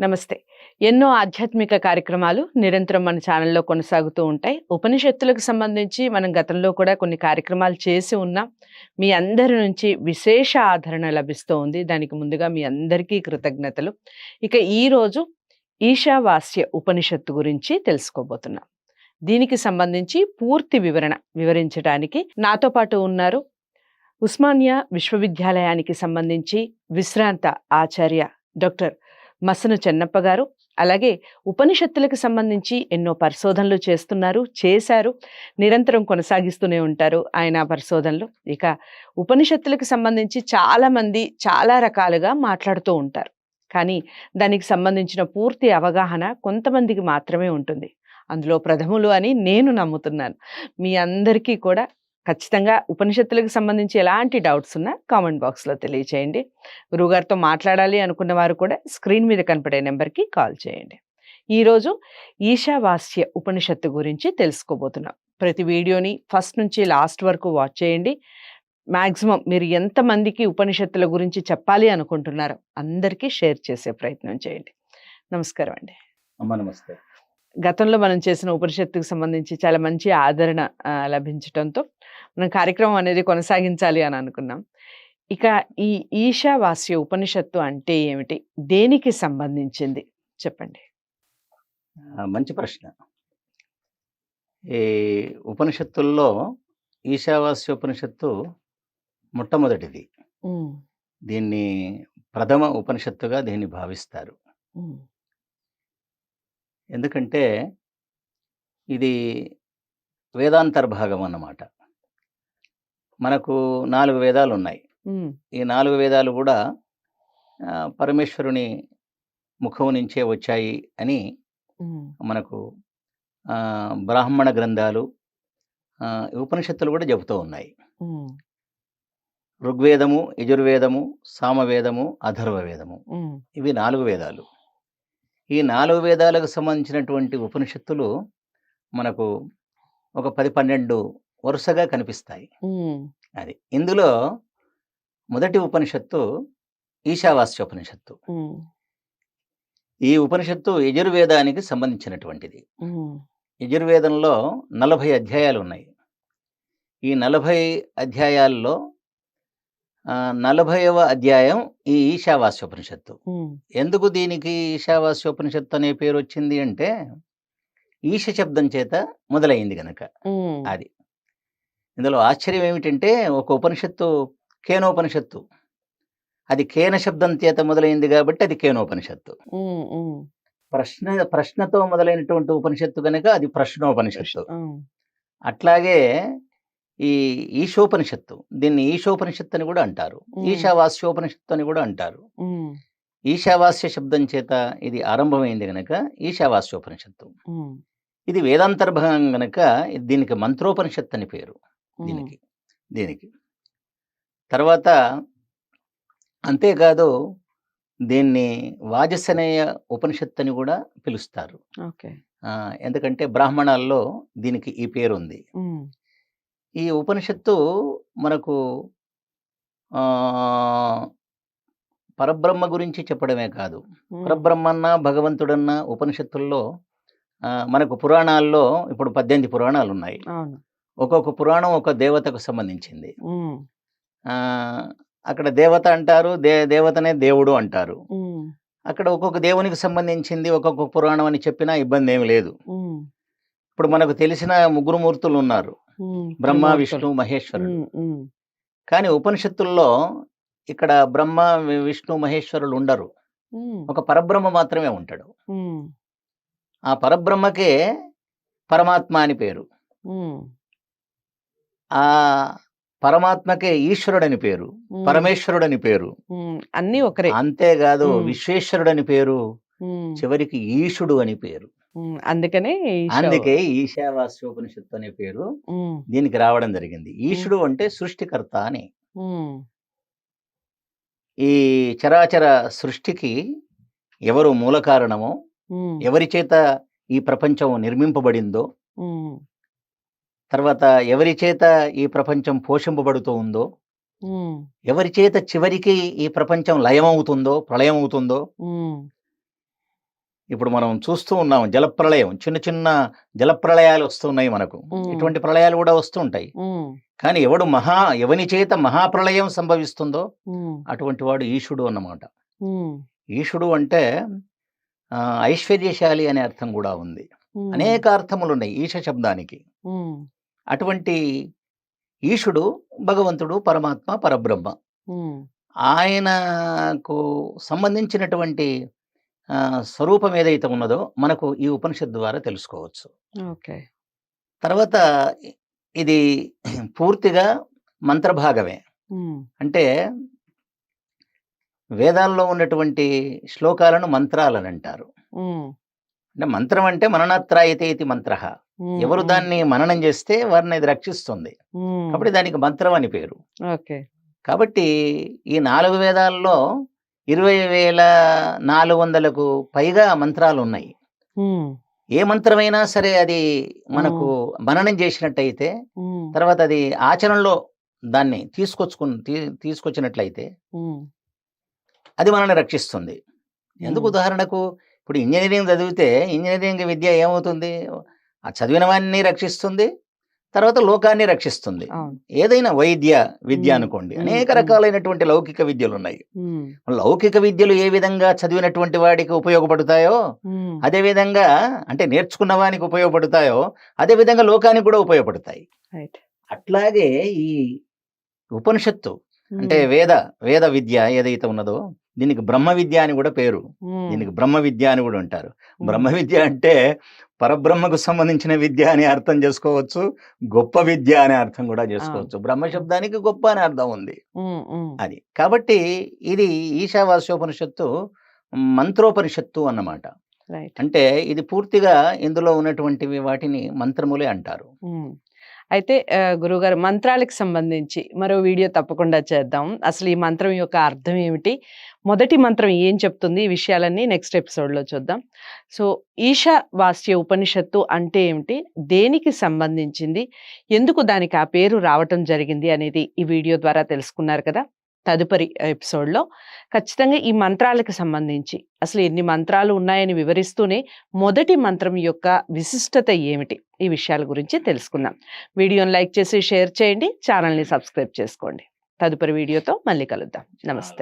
నమస్తే. ఎన్నో ఆధ్యాత్మిక కార్యక్రమాలు నిరంతరం మన ఛానల్లో కొనసాగుతూ ఉంటాయి. ఉపనిషత్తులకు సంబంధించి మనం గతంలో కూడా కొన్ని కార్యక్రమాలు చేసి ఉన్నాం. మీ అందరి నుంచి విశేష ఆదరణ లభిస్తూ ఉంది. దానికి ముందుగా మీ అందరికీ కృతజ్ఞతలు. ఇక ఈరోజు ఈశావాస్య ఉపనిషత్తు గురించి తెలుసుకోబోతున్నాం. దీనికి సంబంధించి పూర్తి వివరణ వివరించడానికి నాతో పాటు ఉన్నారు ఉస్మానియా విశ్వవిద్యాలయానికి సంబంధించి విశ్రాంత ఆచార్య డాక్టర్ మసను చెన్నప్ప గారు అలాగే ఉపనిషత్తులకు సంబంధించి ఎన్నో పరిశోధనలు చేస్తున్నారు చేశారు నిరంతరం కొనసాగిస్తూనే ఉంటారు ఆయన పరిశోధనలు. ఇక ఉపనిషత్తులకు సంబంధించి చాలామంది చాలా రకాలుగా మాట్లాడుతూ ఉంటారు. కానీ దానికి సంబంధించిన పూర్తి అవగాహన కొంతమందికి మాత్రమే ఉంటుంది. అందులో ప్రథములు అని నేను నమ్ముతున్నాను. మీ అందరికీ కూడా ఖచ్చితంగా ఉపనిషత్తులకు సంబంధించి ఎలాంటి డౌట్స్ ఉన్నా కామెంట్ బాక్స్లో తెలియచేయండి. గురువుగారితో మాట్లాడాలి అనుకున్న వారు కూడా స్క్రీన్ మీద కనపడే నెంబర్కి కాల్ చేయండి. ఈరోజు ఈశావాస్య ఉపనిషత్తు గురించి తెలుసుకోబోతున్నాం. ప్రతి వీడియోని ఫస్ట్ నుంచి లాస్ట్ వరకు వాచ్ చేయండి. మ్యాక్సిమం మీరు ఎంతమందికి ఉపనిషత్తుల గురించి చెప్పాలి అనుకుంటున్నారో అందరికీ షేర్ చేసే ప్రయత్నం చేయండి. నమస్కారం అండి. అమ్మ నమస్తే. గతంలో మనం చేసిన ఉపనిషత్తుకు సంబంధించి చాలా మంచి ఆదరణ లభించడంతో మనం కార్యక్రమం అనేది కొనసాగించాలి అని అనుకున్నాం. ఇక ఈ ఈశావాస్య ఉపనిషత్తు అంటే ఏమిటి? దేనికి సంబంధించింది? చెప్పండి. మంచి ప్రశ్న. ఈ ఉపనిషత్తుల్లో ఈశావాస్య ఉపనిషత్తు మొట్టమొదటిది. దీన్ని ప్రథమ ఉపనిషత్తుగా దీన్ని భావిస్తారు. ఎందుకంటే ఇది వేదాంతర్భాగం అన్నమాట. మనకు నాలుగు వేదాలు ఉన్నాయి ఈ నాలుగు వేదాలు కూడా పరమేశ్వరుని ముఖం నుంచే వచ్చాయి అని మనకు బ్రాహ్మణ గ్రంథాలు ఉపనిషత్తులు కూడా చెబుతూ ఉన్నాయి. ఋగ్వేదము యజుర్వేదము సామవేదము అథర్వ వేదము ఉమ్, ఇవి నాలుగు వేదాలు. ఈ నాలుగు వేదాలకు సంబంధించినటువంటి ఉపనిషత్తులు మనకు ఒక పది పన్నెండు వరుసగా కనిపిస్తాయి. అది ఇందులో మొదటి ఉపనిషత్తు ఈశావాస్య ఉపనిషత్తు ఈ ఉపనిషత్తు యజుర్వేదానికి సంబంధించినటువంటిది. యజుర్వేదంలో నలభై అధ్యాయాలు ఉన్నాయి. ఈ నలభై అధ్యాయాల్లో నలభైవ అధ్యాయం ఈ ఈశావాస్యోపనిషత్తు. ఎందుకు దీనికి ఈశావాస్యోపనిషత్తు అనే పేరు వచ్చింది అంటే ఈశ శబ్దం చేత మొదలైంది గనక అది. ఇందులో ఆశ్చర్యం ఏమిటంటే ఒక ఉపనిషత్తు కేనోపనిషత్తు. అది కేన శబ్దం చేత మొదలైంది కాబట్టి అది కేనోపనిషత్తు. ప్రశ్న ప్రశ్నతో మొదలైనటువంటి ఉపనిషత్తు కనుక అది ప్రశ్నోపనిషత్తు. అట్లాగే ఈ ఈశోపనిషత్తు. దీన్ని ఈశోపనిషత్తు అని కూడా అంటారు. ఈశావాస్యోపనిషత్తు అని కూడా అంటారు. ఈశావాస్య శబ్దం చేత ఇది ఆరంభమైంది గనక ఈశావాస్యోపనిషత్తు. ఇది వేదాంతర్భాగం గనక దీనికి మంత్రోపనిషత్తు అని పేరు దీనికి. దీనికి. తర్వాత అంతేకాదు దీన్ని వాజసనేయ ఉపనిషత్తు అని కూడా పిలుస్తారు. ఎందుకంటే బ్రాహ్మణాల్లో దీనికి ఈ పేరు ఉంది ఈ ఉపనిషత్తు మనకు ఆ, పరబ్రహ్మ గురించి చెప్పడమే కాదు. పరబ్రహ్మన్న భగవంతుడన్న ఉపనిషత్తుల్లో మనకు పురాణాల్లో ఇప్పుడు పద్దెనిమిది పురాణాలు ఉన్నాయి ఒక్కొక్క పురాణం ఒక దేవతకు సంబంధించింది. అక్కడ దేవత అంటారు దే దేవతనే దేవుడు అంటారు. అక్కడ ఒక్కొక్క దేవునికి సంబంధించింది ఒక్కొక్క పురాణం అని చెప్పినా ఇబ్బంది ఏమి లేదు. ఇప్పుడు మనకు తెలిసిన ముగ్గురు మూర్తులు ఉన్నారు బ్రహ్మ. విష్ణు మహేశ్వరుడు. కానీ ఉపనిషత్తుల్లో ఇక్కడ బ్రహ్మ విష్ణు మహేశ్వరులు ఉండరు. ఒక పరబ్రహ్మ మాత్రమే ఉంటాడు. ఆ పరబ్రహ్మకే పరమాత్మ అని పేరు. ఆ పరమాత్మకే ఈశ్వరుడని పేరు. పరమేశ్వరుడని పేరు. అన్నీ ఒకరే అంతేకాదు. విశ్వేశ్వరుడని పేరు. చివరికి ఈశుడు అని పేరు. అందుకనే అందుకే ఈశావాస్యోపనిషత్తు అనే పేరు దీనికి రావడం జరిగింది. ఈశుడు అంటే సృష్టికర్త అని. ఈ చరాచర సృష్టికి ఎవరు మూల కారణమో ఎవరి చేత ఈ ప్రపంచం నిర్మింపబడిందో తర్వాత ఎవరి చేత ఈ ప్రపంచం పోషింపబడుతూ ఉందో ఎవరి చేత చివరికి ఈ ప్రపంచం లయమవుతుందో ప్రళయం అవుతుందో ఇప్పుడు మనం చూస్తూ ఉన్నాం జలప్రళయం చిన్న చిన్న జలప్రళయాలు వస్తున్నాయి మనకు. ఇటువంటి ప్రళయాలు కూడా వస్తూ ఉంటాయి. కానీ ఎవడు మహా ఎవని చేత మహాప్రళయం సంభవిస్తుందో అటువంటి వాడు ఈశుడు అన్నమాట. ఈశుడు అంటే ఐశ్వర్యశాలి అనే అర్థం కూడా ఉంది. అనేక అర్థములు ఉన్నాయి ఈశ శబ్దానికి. అటువంటి ఈశుడు భగవంతుడు పరమాత్మ పరబ్రహ్మ. ఆయనకు సంబంధించినటువంటి స్వరూపం ఏదైతే ఉన్నదో మనకు ఈ ఉపనిషత్ ద్వారా తెలుసుకోవచ్చు. ఓకే. తర్వాత ఇది పూర్తిగా మంత్రభాగమే. అంటే వేదాల్లో ఉన్నటువంటి శ్లోకాలను మంత్రాలని అంటారు అంటే మంత్రం అంటే మననత్రాయతే ఇది మంత్ర. ఎవరు దాన్ని మననం చేస్తే వారిని అది రక్షిస్తుంది. కాబట్టి దానికి మంత్రం అని పేరు. కాబట్టి ఈ నాలుగు వేదాల్లో ఇరవై వేల నాలుగు వందలకు పైగా మంత్రాలు ఉన్నాయి ఏ మంత్రమైనా సరే అది మనకు మననం చేసినట్టయితే తర్వాత అది ఆచరణలో దాన్ని తీసుకొచ్చుకు తీసుకొచ్చినట్లయితే అది మనల్ని రక్షిస్తుంది. ఎందుకు ఉదాహరణకు ఇప్పుడు ఇంజనీరింగ్ చదివితే ఇంజనీరింగ్ విద్య ఏమవుతుంది? ఆ చదివిన వాడిని రక్షిస్తుంది. తర్వాత లోకాన్ని రక్షిస్తుంది. ఏదైనా వైద్య విద్య. అనుకోండి. అనేక. రకాలైనటువంటి లౌకిక విద్యలు ఉన్నాయి లౌకిక విద్యలు ఏ విధంగా చదివినటువంటి వాడికి ఉపయోగపడతాయో అదే విధంగా అంటే నేర్చుకున్న వానికి ఉపయోగపడతాయో అదే విధంగా లోకానికి కూడా ఉపయోగపడతాయి. అట్లాగే ఈ ఉపనిషత్తు అంటే వేద వేద విద్య ఏదైతే ఉన్నదో దీనికి బ్రహ్మ విద్య అని కూడా పేరు. దీనికి బ్రహ్మ విద్య అని కూడా ఉమ్, బ్రహ్మ విద్య అంటే పరబ్రహ్మకు సంబంధించిన విద్య అని అర్థం చేసుకోవచ్చు గొప్ప విద్య అనే అర్థం కూడా చేసుకోవచ్చు. బ్రహ్మ శబ్దానికి గొప్ప అనే అర్థం ఉంది. అది. కాబట్టి ఇది ఈశావాస్యోపనిషత్తు మంత్రోపనిషత్తు అన్నమాట. అంటే ఇది పూర్తిగా ఇందులో ఉన్నటువంటివి వాటిని మంత్రములే అంటారు. అయితే గురువుగారు మంత్రాలకు సంబంధించి మరో వీడియో తప్పకుండా చేద్దాం. అసలు ఈ మంత్రం యొక్క అర్థం ఏమిటి? మొదటి మంత్రం ఏం చెప్తుంది? ఈ విషయాలన్నీ నెక్స్ట్ ఎపిసోడ్లో చూద్దాం. సో ఈశా వాస్య ఉపనిషత్తు అంటే ఏమిటి? దేనికి సంబంధించింది? ఎందుకు దానికి ఆ పేరు రావటం జరిగింది అనేది ఈ వీడియో ద్వారా తెలుసుకున్నారు కదా? తదుపరి ఎపిసోడ్లో ఖచ్చితంగా ఈ మంత్రాలకు సంబంధించి అసలు ఎన్ని మంత్రాలు ఉన్నాయని వివరిస్తూనే మొదటి మంత్రం యొక్క విశిష్టత ఏమిటి? ఈ విషయాల గురించి తెలుసుకుందాం. వీడియోని లైక్ చేసి షేర్ చేయండి. ఛానల్ని సబ్స్క్రైబ్ చేసుకోండి. తదుపరి వీడియోతో మళ్ళీ కలుద్దాం. నమస్తే.